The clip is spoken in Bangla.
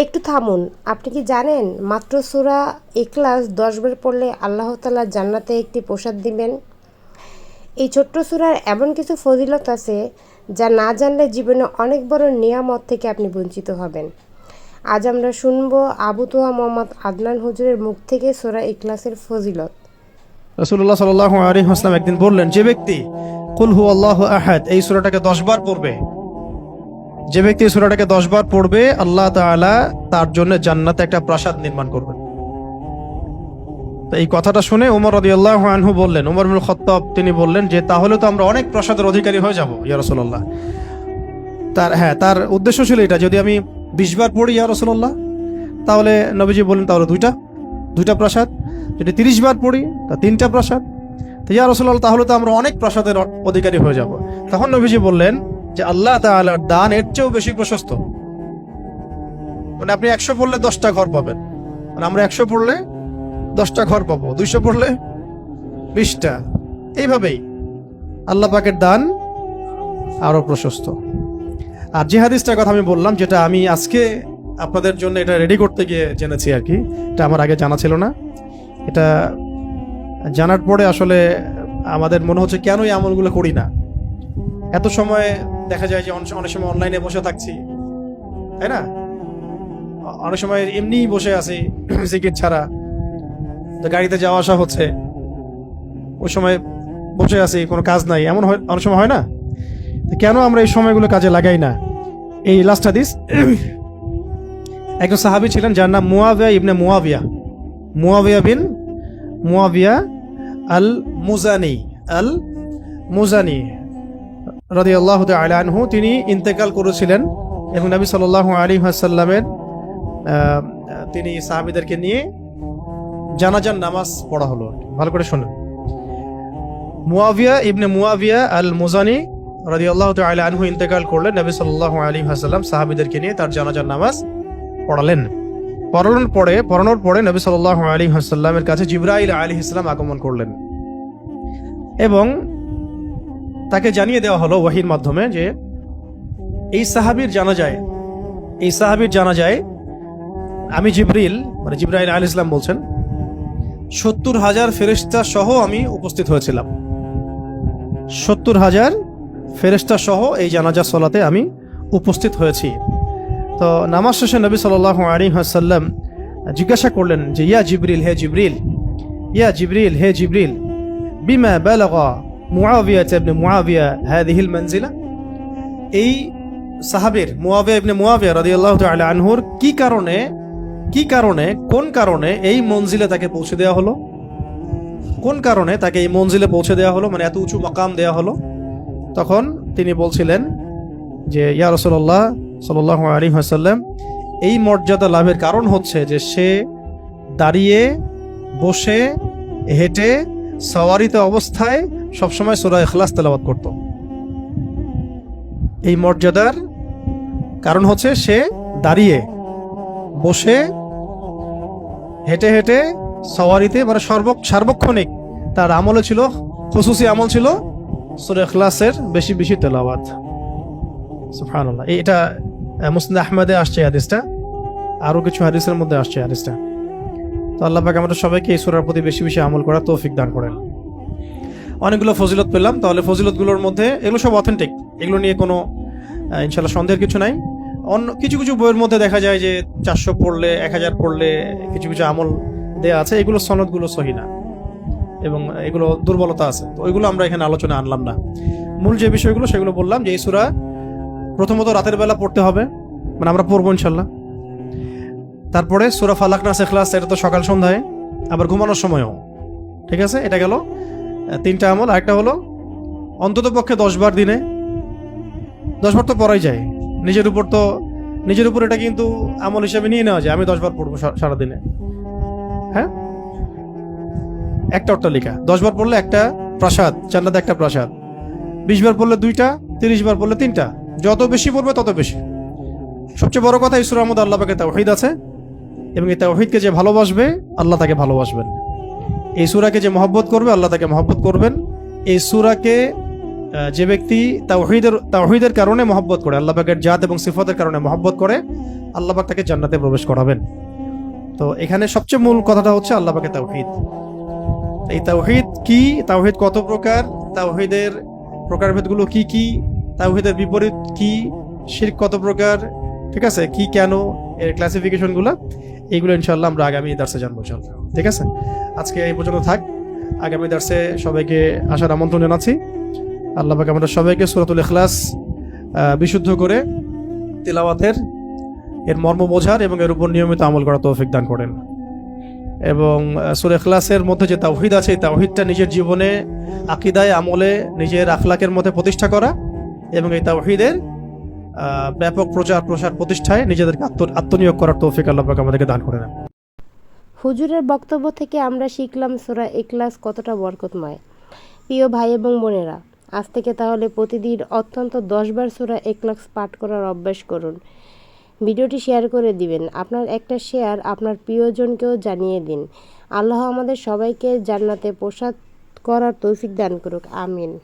একটু থামুন, আপনি কি জানেন, মাত্র সুরা ইখলাস দশবার পড়লে আল্লাহ তালা জান্নাতে একটি প্রসাদ দিবেন? এই ছোট্ট সুরার এমন কিছু ফজিলত আছে যা না জানলে জীবনে অনেক বড় নিয়ামত থেকে আপনি বঞ্চিত হবেন। আজ আমরা শুনব আবু তোহা মোহাম্মদ আদনান হুজুরের মুখ থেকে সুরা ইখলাসের ফজিলত। রসুল্লাহ সাল আলী হাসলাম একদিন বললেন, যে ব্যক্তি, কুল হু আল্লাহ আহাদ এই সুরাটাকে দশবার পড়বে। যে ব্যক্তি সুরাটাকে দশবার পড়বে, আল্লাহ তাআলা তার জন্য জান্নাতে একটা প্রাসাদ নির্মাণ করবেন। এই কথাটা শুনে উমর রদি আল্লাহ আনহু বললেন, উমর বিন খত্তাব তিনি বললেন যে, তাহলে তো আমরা অনেক প্রাসাদের অধিকারী হয়ে যাব, ইয়া রসুল্লাহ তার হ্যাঁ তার উদ্দেশ্য ছিল এটা, যদি আমি বিশ বার পড়ি, ইয়া রসুল্লাহ তাহলে নবীজি বললেন, তাহলে দুইটা দুইটা প্রাসাদ। যদি তিরিশ বার পড়ি, তা তিনটা প্রাসাদ। তো ইয়া তাহলে তো আমরা অনেক প্রাসাদের অধিকারী হয়ে যাব। তখন নবীজি বললেন যে আল্লাহ তাআলার দান এর চেয়েও বেশি প্রশস্ত। মানে আপনি একশো পড়লে দশটা ঘর পাবেন। মানে আমরা একশো পড়লে দশটা ঘর পাবো, দুইশো পড়লে বিশটা। এইভাবেই আল্লাহ পাকের দান আরও প্রশস্ত। আর যে হাদিসটার কথা আমি বললাম, যেটা আমি আজকে আপনাদের জন্য এটা রেডি করতে গিয়ে জেনেছি আর কি, এটা আমার আগে জানা ছিল না। এটা জানার পরে আসলে আমাদের মনে হচ্ছে কেন এই আমলগুলো করি না। এত সময় দেখা যায় যে অন- অনেক সময় অনলাইনে বসে থাকছি, তাই না? অনেক সময় এমনিই বসে আছি সিকিট ছাড়া। তো গাড়িতে যাওয়া আসা হচ্ছে। ওই সময় বসে আছি, কোনো কাজ নাই। এমন হয় অনেক সময় হয় না? কেন আমরা এই সময়গুলো কাজে লাগাই না? এই লাস্ট হাদিস, একজন সাহাবী ছিলেন যার নাম মুয়াবিয়া ইবনে মুয়াবিয়া। মুয়াবিয়া বিন মুয়াবিয়া আল মুজানি আল মুজানি রাদি আল্লাহ আনহু, তিনি ইন্তেকাল করেছিলেন এবং নবী সাল আলী হাসাল্লামের তিনি সাহাবিদেরকে নিয়ে জানাজান নামাজ পড়া হলো। ভালো করে শুনুন। মুয়াবিয়া ইবনে মুয়াবিয়া আল মুজানি রাদি আল্লাহ আনহু ইন্তেকাল করলেন, নবী সাল্লাহ আলী হাসাল্লাম সাহাবিদেরকে নিয়ে তার জানাজান নামাজ পড়ালেন। পড়ানোর পরে পড়ানোর পরে নবী সাল্লাহ আলী হাসাল্লামের কাছে জিব্রাইল আলী ইসলাম আগমন করলেন। এবং তাকে জানিয়ে দেওয়া হলো ওয়াহির মাধ্যমে যে, এই সাহাবীর জানা যায়, এই সাহাবীর জানা যায়, আমি জিব্রিল মানে জিব্রাইল আলী ইসলাম বলছেন, সত্তর হাজার ফেরেস্তা সহ আমি উপস্থিত হয়েছিলাম। সত্তর হাজার ফেরেস্তা সহ এই জানাজা সলাতে আমি উপস্থিত হয়েছি। তো নামাজ শেষে নবী সাল আলী হাসাল্লাম জিজ্ঞাসা করলেন যে, ইয়া জিবরিল, হে জিবরিল, ইয়া জিবরিল, হে জিবরিল, বিমা বালাগা মুআবিয়া ইবনে মুআবিয়া হাদিহিল মানজিলা এই সাহাবীর মুআবিয়া ইবনে মুআবিয়া রাদিয়াল্লাহু তাআলা আনহুর কি কারণে কি কারণে, কোন কারণে এই মঞ্জিলে তাকে পৌঁছে দেওয়া হলো? কোন কারণে তাকে এই মঞ্জিলে পৌঁছে দেওয়া হলো? মানে এত উঁচু মাকাম দেওয়া হলো? তখন তিনি বলছিলেন যে, ইয়া রসল্লাহ সাল্লাহ আলী হাসাল্লাম এই মর্যাদা লাভের কারণ হচ্ছে যে সে দাঁড়িয়ে, বসে, হেঁটে, সওয়ারিতে অবস্থায় সবসময় সুরা এখলাস তেলাবাদ করত। এই মর্যাদার কারণ হচ্ছে সে দাঁড়িয়ে বসে হেঁটে হেঁটে সওয়ারিতে মানে সর্ব সার্বক্ষণিক তার আমলে ছিল, খুসুসি আমল ছিল সুরা এখলাসের বেশি বেশি তেলাওয়াত। এটা মুসলিম আহমেদে আসছে হাদিসটা। আরও কিছু হাদিসের মধ্যে আসছে হাদিসটা। তো আল্লাহ পাক আমাদের সবাইকে এই সূরার প্রতি বেশি বেশি আমল করার তৌফিক দান করেন। অনেকগুলো ফজিলত পেলাম। তাহলে ফজিলতগুলোর মধ্যে এগুলো সব অথেন্টিক এগুলো নিয়ে কোনো ইনশাল্লাহ সন্দেহের কিছু নাই। অন্য কিছু কিছু বইয়ের মধ্যে দেখা যায় যে চারশো পড়লে, এক হাজার পড়লে কিছু কিছু আমল দেয়া আছে। এগুলো সনদগুলো সহি না। এবং এগুলো দুর্বলতা আছে। তো ওইগুলো আমরা এখানে আলোচনা আনলাম না। মূল যে বিষয়গুলো, সেগুলো বললাম যে এই সুরা প্রথমত রাতের বেলা পড়তে হবে। মানে আমরা পড়ব ইনশাল্লাহ তারপরে সুরা ফালাক না শেখলাস এটা তো সকাল সন্ধ্যায়, আবার ঘুমানোর সময়ও। ঠিক আছে? এটা গেল। তিনটা আমল, আরেকটা হলো অন্তত পক্ষে দশ বার দিনে। দশ বার তো পড়াই যায়। নিজের উপর তো নিজের উপর এটা কিন্তু আমল হিসাবে নিয়ে নেওয়া যায়। আমি দশ বার পড়ব সারাদিনে। হ্যাঁ? একটা অট্টালিকা দশ বার পড়লে একটা প্রাসাদ, জান্নাতে একটা প্রাসাদ। বিশ বার পড়লে দুইটা তিরিশ বার পড়লে তিনটা। যত বেশি পড়বে তত বেশি। সবচেয়ে বড় কথা এই সুরার মধ্যে আল্লাহ পাকে তাওহিদ আছে। এবং এই তাওহিদকে যে ভালোবাসবে, আল্লাহ তাকে ভালোবাসবেন। এই সুরাকে যে মহব্বত করবে, আল্লাহ তাকে মহব্বত করবেন। এই সুরাকে যে ব্যক্তি তাওহীদের তাওহীদের কারণে মহব্বত করে, আল্লাহ জাত এবং সিফতের কারণে মহব্বত করে, আল্লাহ পাক তাকে জান্নাতে প্রবেশ করাবেন। তো এখানে সবচেয়ে মূল কথাটা হচ্ছে আল্লাহ পাকের তাওহীদ। এই তাওহীদ কি? তাওহীদ কত প্রকার? তাওহীদের প্রকারভেদগুলো কি কি? তাওহীদের বিপরীত কি? শিরক কত প্রকার? ঠিক আছে? কি, কেন? এর ক্লাসিফিকেশনগুলো এইগুলো ইনশাল্লাহ আমরা আগামী দার্সে জানব ইনশাল্লাহ ঠিক আছে? আজকে এই পর্যন্ত থাক। আগামী দার্সে সবাইকে আসার আমন্ত্রণ জানাচ্ছি। আল্লাহ পাক আমাদের সবাইকে সুরাতুল এখলাস বিশুদ্ধ করে তিলাওয়াতের, এর মর্ম বোঝার এবং এর উপর নিয়মিত আমল করা তৌফিক দান করেন। এবং সুরে ইখলাসের মধ্যে যে তাওহিদ আছে, এই তাওহিদটা নিজের জীবনে, আকিদায়, আমলে, নিজের আখলাকের মধ্যে প্রতিষ্ঠা করা এবং এই তাওহিদের ব্যাপক প্রচার প্রসার প্রতিষ্ঠায় নিজেদেরকে আত্ম- আত্মনিয়োগ করার তৌফিক আল্লাহ পাক আমাদেরকে দান করে নেন হুজুরের বক্তব্য থেকে আমরা শিখলাম সোরা এক্লাস কতটা বরকতময়। প্রিয় ভাই এবং বোনেরা, আজ থেকে তাহলে প্রতিদিন অত্যন্ত দশবার সোরা এক্লাস পাঠ করার অভ্যাস করুন। ভিডিওটি শেয়ার করে দিবেন। আপনার একটা শেয়ার আপনার প্রিয়জনকেও জানিয়ে দিন। আল্লাহ আমাদের সবাইকে জান্নাতে প্রসাদ করার তৌফিক দান করুক। আমিন।